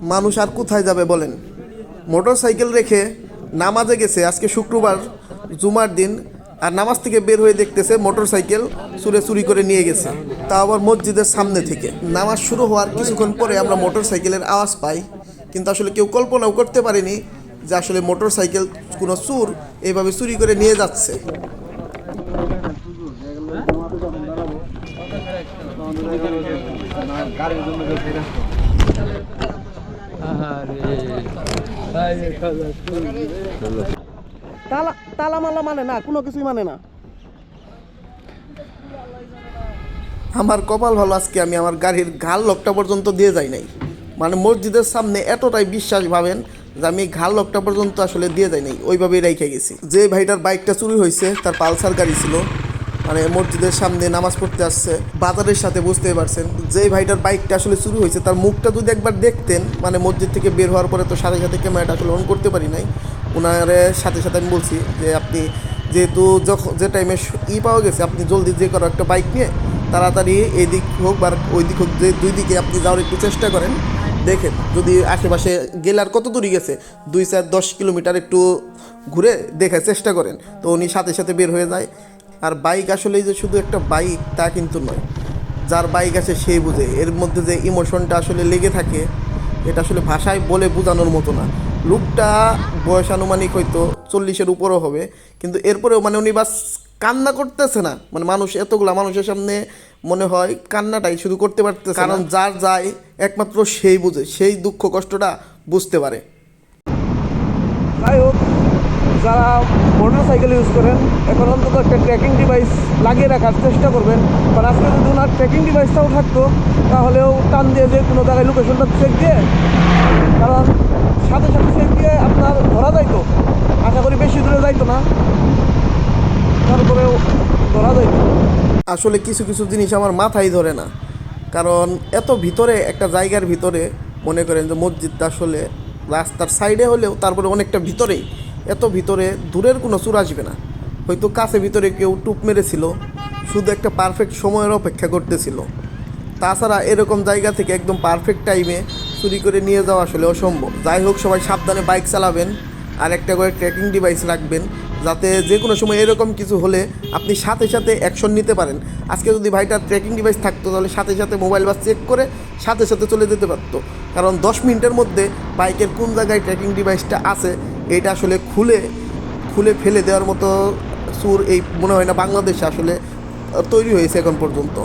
মানুষ আর কোথায় যাবে বলেন? মোটর সাইকেল রেখে নামাজে গেছে, আজকে শুক্রবার, জুমার দিন, আর নামাজ থেকে বের হয়ে দেখতেছে মোটর সাইকেল চুরে চুরি করে নিয়ে গেছে। তা আবার মসজিদের সামনে থেকে। নামাজ শুরু হওয়ার কিছুক্ষণ পরে আমরা মোটর সাইকেলের আওয়াজ পাই, কিন্তু আসলে কেউ কল্পনাও করতে পারেনি যে আসলে মোটর সাইকেল কোনো চুর এইভাবে চুরি করে নিয়ে যাচ্ছে। মানে মানে আমার কপাল ভালো, আজকে আমি আমার গাড়ির ঘাল লকটা পর্যন্ত দিয়ে যাই নাই। মানে মসজিদের সামনে এতটাই বিশ্বাস ভাবেন যে আমি ঘাল লকটা পর্যন্ত আসলে দিয়ে যাই নাই, ওইভাবেই রেখে গেছি। যে ভাইটার বাইকটা চুরি হয়েছে, তার পালসার গাড়ি ছিল মানে মসজিদের সামনে নামাজ পড়তে আসছে, বাজারের সাথে বুঝতে পারছেন। যে ভাইটার বাইকটা আসলে চুরি হয়েছে, তার মুখটা যদি একবার দেখতেন মানে মসজিদ থেকে বের হওয়ার পরে তো সাথে সাথে ক্যামেরাটা আসলে অন করতে পারি নাই। ওনারে সাথে সাথে আমি বলছি যে, আপনি যেহেতু যখন যে টাইমে ই পাওয়া গেছে, আপনি জলদি যে করো একটা বাইক নিয়ে তাড়াতাড়ি এই দিক হোক বা ওই দিক হোক, যে দুই দিকে আপনি যাওয়ার একটু চেষ্টা করেন। দেখেন, যদি আশেপাশে গেলে আর কত দূরই গেছে, দুই চার দশ কিলোমিটার একটু ঘুরে দেখার চেষ্টা করেন। তো উনি সাথে সাথে বের হয়ে যায়। আর বাইক আসলে যে শুধু একটা বাইক তা কিন্তু নয়। যার বাইক আছে সেই বুঝে। এর মধ্যে যে ইমোশনটা আসলে লেগে থাকে এটা আসলে ভাষায় বলে বোঝানোর মতো না। লুকটা বয়স আনুমানিক হয়তো চল্লিশের উপরও হবে কিন্তু এরপরেও মানে উনি বাস কান্না করতেছে না। মানে মানুষ এতগুলা মানুষের সামনে মনে হয় কান্নাটাই শুধু করতে পারতেছে কারণ যার যায় একমাত্র সেই বুঝে। সেই দুঃখ কষ্টটা বুঝতে পারে। যাই হোক যারা মোটর সাইকেল ইউজ করেন, এখন অন্তত একটা ট্র্যাকিং ডিভাইস লাগিয়ে রাখার চেষ্টা করবেন। কারণ আজকে যদি ওনার ট্র্যাকিং ডিভাইসটাও থাকতো, তাহলেও টান দিয়ে যে কোনো জায়গায় লোকেশনটা চেক দিয়ে, কারণ সাথে সাথে চেক দিয়ে আপনার ধরা যাইতো। আশা করি বেশি দূরে যাইতো না। তারপরেও ধরা যাইতো। আসলে কিছু কিছু জিনিস আমার মাথায় ধরে না। কারণ এত ভিতরে, একটা জায়গার ভিতরে, মনে করেন যে মসজিদটা আসলে রাস্তার সাইডে হলেও তারপরে অনেকটা ভিতরেই। এত ভিতরে দূরের কোনো চুর আসবে না। হয়তো কাছে ভিতরে কেউ টুপ মেরেছিল, শুধু একটা পারফেক্ট সময়ের অপেক্ষা করতেছিল। তাছাড়া এরকম জায়গা থেকে একদম পারফেক্ট টাইমে চুরি করে নিয়ে যাওয়া আসলে অসম্ভব। যাই হোক, সবাই সাবধানে বাইক চালাবেন আর একটা করে ট্র্যাকিং ডিভাইস রাখবেন, যাতে যে কোনো সময় এরকম কিছু হলে আপনি সাথে সাথে অ্যাকশন নিতে পারেন। আজকে যদি ভাইটার ট্র্যাকিং ডিভাইস থাকতো, তাহলে সাথে সাথে মোবাইল বা চেক করে সাথে সাথে চলে যেতে পারতো। কারণ দশ মিনিটের মধ্যে বাইকের কোন জায়গায় ট্র্যাকিং ডিভাইসটা আছে এটা আসলে খুলে খুলে ফেলে দেওয়ার মতো সুর এই মনে হয় না বাংলাদেশে আসলে তৈরি হয়েছে এখন পর্যন্ত।